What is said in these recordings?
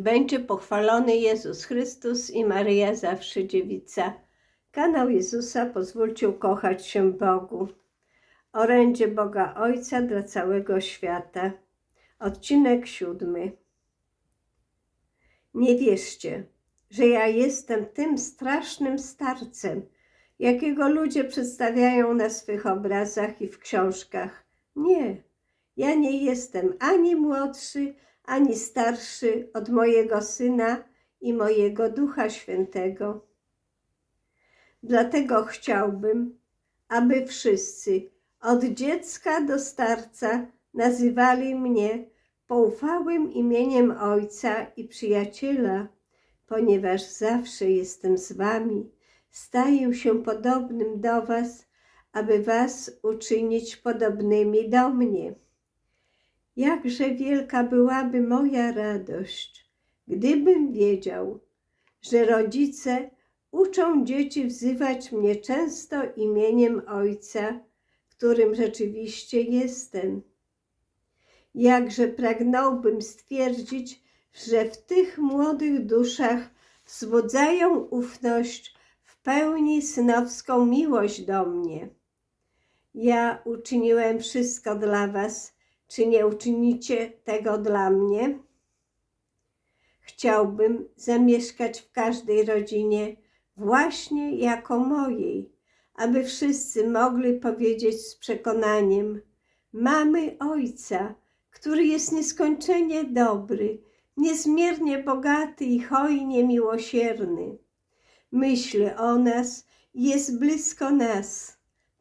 Będzie pochwalony Jezus Chrystus i Maryja zawsze dziewica. Kanał Jezusa pozwólcie ukochać się Bogu. Orędzie Boga Ojca dla całego świata. Odcinek siódmy. Nie wierzcie, że ja jestem tym strasznym starcem, jakiego ludzie przedstawiają na swych obrazach i w książkach. Nie, ja nie jestem ani młodszy, ani starszy od mojego Syna i mojego Ducha Świętego. Dlatego chciałbym, aby wszyscy, od dziecka do starca, nazywali mnie poufałym imieniem Ojca i Przyjaciela, ponieważ zawsze jestem z Wami, staję się podobnym do Was, aby Was uczynić podobnymi do mnie. Jakże wielka byłaby moja radość, gdybym wiedział, że rodzice uczą dzieci wzywać mnie często imieniem Ojca, którym rzeczywiście jestem. Jakże pragnąłbym stwierdzić, że w tych młodych duszach wzbudzają ufność w pełni synowską miłość do mnie. Ja uczyniłem wszystko dla Was, czy nie uczynicie tego dla mnie? Chciałbym zamieszkać w każdej rodzinie właśnie jako mojej, aby wszyscy mogli powiedzieć z przekonaniem: Mamy Ojca, który jest nieskończenie dobry, niezmiernie bogaty i hojnie miłosierny. Myśli o nas, jest blisko nas,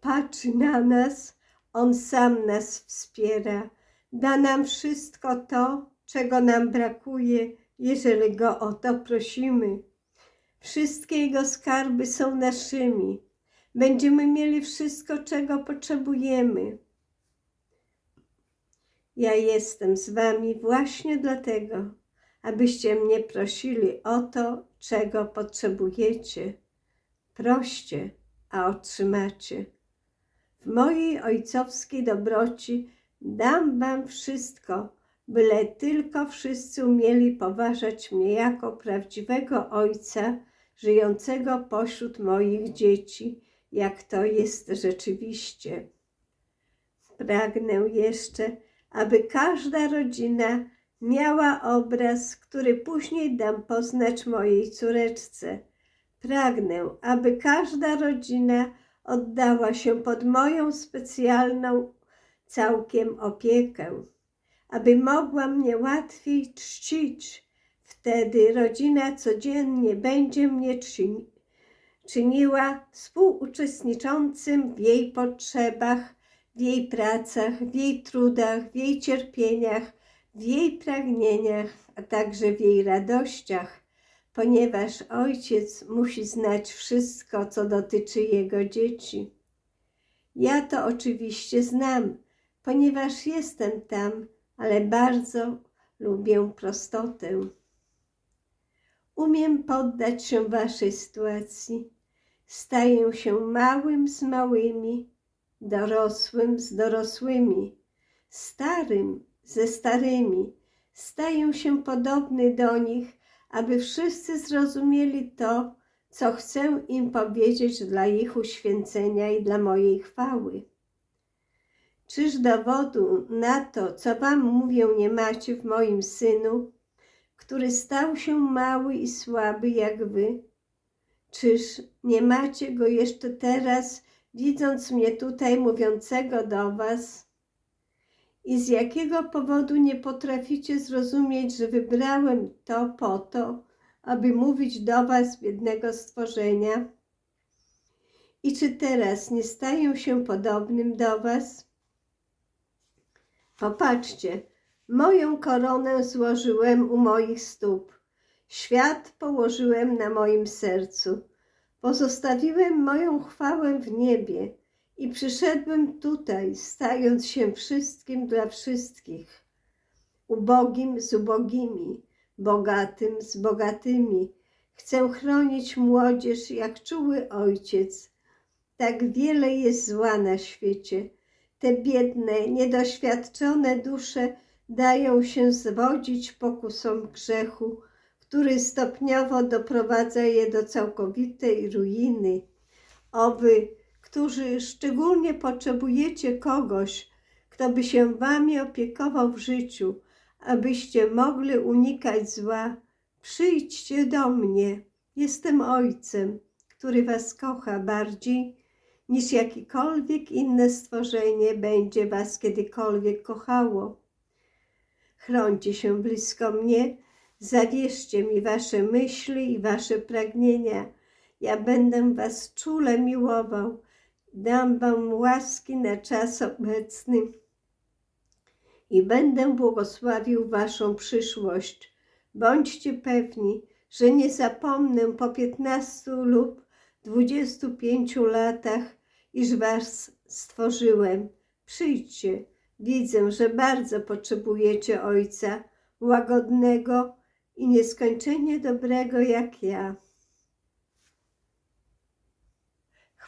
patrzy na nas, On sam nas wspiera, da nam wszystko to, czego nam brakuje, jeżeli Go o to prosimy. Wszystkie Jego skarby są naszymi. Będziemy mieli wszystko, czego potrzebujemy. Ja jestem z Wami właśnie dlatego, abyście mnie prosili o to, czego potrzebujecie. Proście, a otrzymacie. W mojej ojcowskiej dobroci dam Wam wszystko, byle tylko wszyscy umieli poważać mnie jako prawdziwego ojca, żyjącego pośród moich dzieci, jak to jest rzeczywiście. Pragnę jeszcze, aby każda rodzina miała obraz, który później dam poznać mojej córeczce. Pragnę, aby każda rodzina oddała się pod moją specjalną całkiem opiekę, aby mogła mnie łatwiej czcić. Wtedy rodzina codziennie będzie mnie czyni, czyniła współuczestniczącym w jej potrzebach, w jej pracach, w jej trudach, w jej cierpieniach, w jej pragnieniach, a także w jej radościach, ponieważ ojciec musi znać wszystko, co dotyczy jego dzieci. Ja to oczywiście znam, ponieważ jestem tam, ale bardzo lubię prostotę. Umiem poddać się waszej sytuacji. Staję się małym z małymi, dorosłym z dorosłymi, starym ze starymi. Staję się podobny do nich, aby wszyscy zrozumieli to, co chcę im powiedzieć dla ich uświęcenia i dla mojej chwały. Czyż dowodu na to, co wam mówię, nie macie w moim synu, który stał się mały i słaby jak wy? Czyż nie macie go jeszcze teraz, widząc mnie tutaj mówiącego do was? I z jakiego powodu nie potraficie zrozumieć, że wybrałem to po to, aby mówić do was biednego stworzenia? I czy teraz nie staję się podobnym do was? Popatrzcie, moją koronę złożyłem u moich stóp, świat położyłem na moim sercu, pozostawiłem moją chwałę w niebie i przyszedłem tutaj, stając się wszystkim dla wszystkich, ubogim z ubogimi, bogatym z bogatymi. Chcę chronić młodzież jak czuły ojciec. Tak wiele jest zła na świecie. Te biedne, niedoświadczone dusze dają się zwodzić pokusom grzechu, który stopniowo doprowadza je do całkowitej ruiny. O wy, którzy szczególnie potrzebujecie kogoś, kto by się wami opiekował w życiu, abyście mogli unikać zła, przyjdźcie do mnie. Jestem Ojcem, który was kocha bardziej niż jakiekolwiek inne stworzenie będzie was kiedykolwiek kochało. Chrońcie się blisko mnie, zawierzcie mi wasze myśli i wasze pragnienia. Ja będę was czule miłował, dam wam łaski na czas obecny i będę błogosławił waszą przyszłość. Bądźcie pewni, że nie zapomnę po 15 lub 25 latach, iż was stworzyłem. Przyjdźcie, widzę, że bardzo potrzebujecie Ojca, łagodnego i nieskończenie dobrego jak ja.